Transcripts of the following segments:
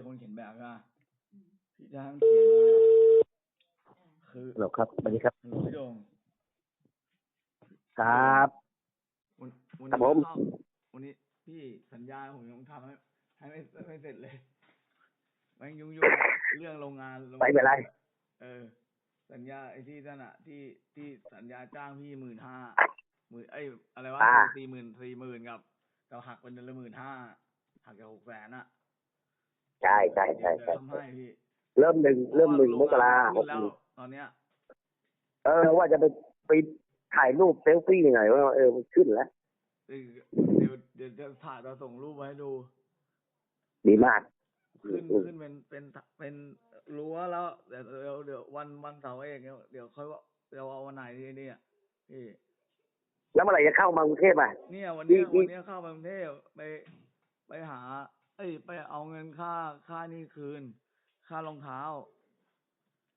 อคนเขียนแบบนะพี่จะให้มันเขียนมาคือฮัลโหลครับสวัสดีครับหนูพี่โดงครับวันวันครันี้บผมเข้าวันนี้พี่สัญญาผมยังทำให้ให้ไม่ไม่เสร็จเลยแม่งยุ่งยุ่งเรื่องโรงงานโรงไม่เป็นไร เออ สัญญาไอ้ที่นั่นอะที่ที่สัญญาจ้างพี่หมื่นห้าหมื่นไอ้ยอะไรวะอ่าสี่หมื่นสี่หมื่นกับเราหักเป็นเดือนละหมื่นห้าหักจากหกแสนอะ ใช่ใช่ใช่ใช่เดี๋ยวทำให้พี่เริ่มหนึ่งเริ่มหนึ่งมกราหขึ้กนแล้วตอนเนี้ยเออ ว่าจะไปไปถ่ายรูปเซลฟี่หน่อยว่าเออมันขึ้นแล้วเดี๋ยวเดี๋ยวเดี๋ยวจะถ่ายเราส่งรูปมาให้ดู ดีมาก ขึ้นอืม ขึ้นเป็นเป็นเป็นรั้วแล้วเดี๋ยวเดี๋ยวเดี๋ยววันวันเสาร์เองเดี๋ยวเดี๋ยวค่อยว่าเดี๋ยวเอาวันไหนดีเนี่ยพี่แล้วเมื่อไหร่จะเข้ามากรุงเทพอะ เนี่ยวันเนี้ยนี่นี่วันเนี้ยเข้ามากรุงเทพไปไปหา เอ้ยไปเอาเงินค่าค่านี่คืน ค่ารองเท้า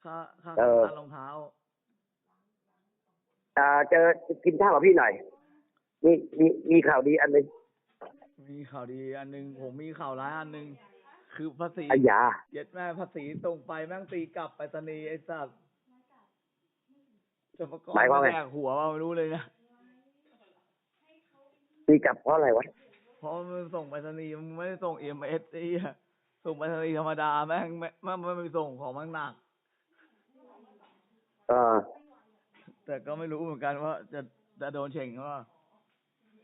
ค่าค่าค่ารองเท้า อ่าเจอกินข้าวกับพี่หน่อย มีมีมีข่าวดีอันหนึงมีข่าวดีอันหนึงผมมีข่าวร้ายอันหนึงคือภาษีอายาเย็ดแม่ภาษีตรงไปแม่งตีกลับไปรษณีย์ไอ้สัตว์จะประกอบหมายความไงแดกหัวว่าไม่รู้เลยนะ ตีกลับเพราะอะไรวะ เพราะมันส่งไปรษณีย์มันไม่ได้ส่งเอ็มเอสไอ้เหี้ยส่งไปรษณีย์ธรรมดาแม่งไม่แม่งไม่ไปส่งของมันหนักเออแต่ก็ไม่รู้เหมือนกันว่า จะจะโดนเฉ่งหรือเปล่า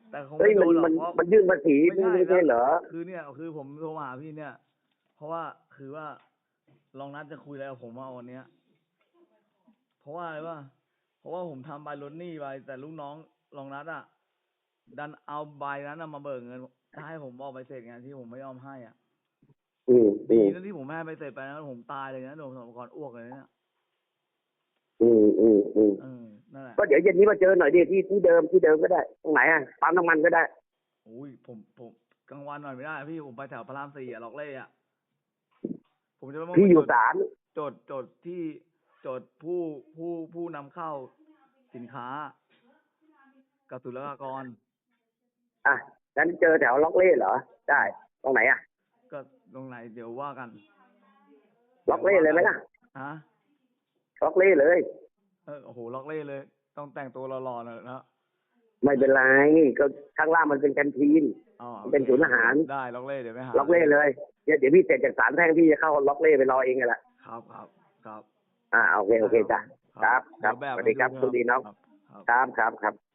แต่คงเฮ้ยไม่โดมันนหรอกมันเพราะ มันยื่นภาษีไม่ใช่ไม่ใช่เหรอ คือเนี่ยคือผมโทรมาหาพี่เนี่ย เพราะว่าคือว่าลองนัดจะคุยอะไรกับผมว่าวันเนี้ย เพราะว่าอะไรวะเพราะว่าผมทำใบลดหนี้ไปแต่ลูกน้องลองนัดอะ ดันเอาใบนั้นนะมาเบิกเงินถ้าให้ผมบอกไปเสร็จงานที่ผมไม่ยอมให้อะอืมอืดีมนะที่ผมไม่ให้ไปเสร็จไปนะผมตายเลยนะโดนสมกรอ้วกเลยเนี่ยอืมอืมอืมเออนั่นแหละก็เดี๋ยวเย็นนี้มาเจอหน่อยดิที่ที่เดิมที่เดิมก็ได้ ตรงไหนอะปั๊มน้ำมันก็ได้ อุ้ยผมผมกลางวันหน่อยไม่ได้พี่ผมไปแถวพระรามสี่อะล็อกเล่อะผมจะไปมองพี่อยู่จดศาลจดจดที่จดผู้ผู้ผู้นำเข้าสินค้ากับศุลกากร อะงั้นเจอแถวล็อกเล่เหรอ ได้ ตรงไหนอะ ก็ตรงไหนเดี๋ยวว่ากันล็อกเล่เลยไหมล่ะ ฮะล็อกเล่เลย เออโอ้โหล็อกเล่เลย ต้องแต่งตัวหล่อๆหน่อยนะไม่เป็นไรก็ข้างล่างมันเป็นแคนทีน อ๋อเป็นศูนย์อาหาร ได้ล็อกเล่เดี๋ยวไปหาล็อกเล่เลย เดี๋ยวเดี๋ยวพี่เสร็จจากศาลแพ่งพี่จะเข้าล็อกเล่ไปรอเองไงล่ะครับครับครับ อ่าโอเคโอเคจ้ะครับ ครับเดี๋ยวแสวัสดีครับให้สวัสดีน้องครับครับครับครับครับ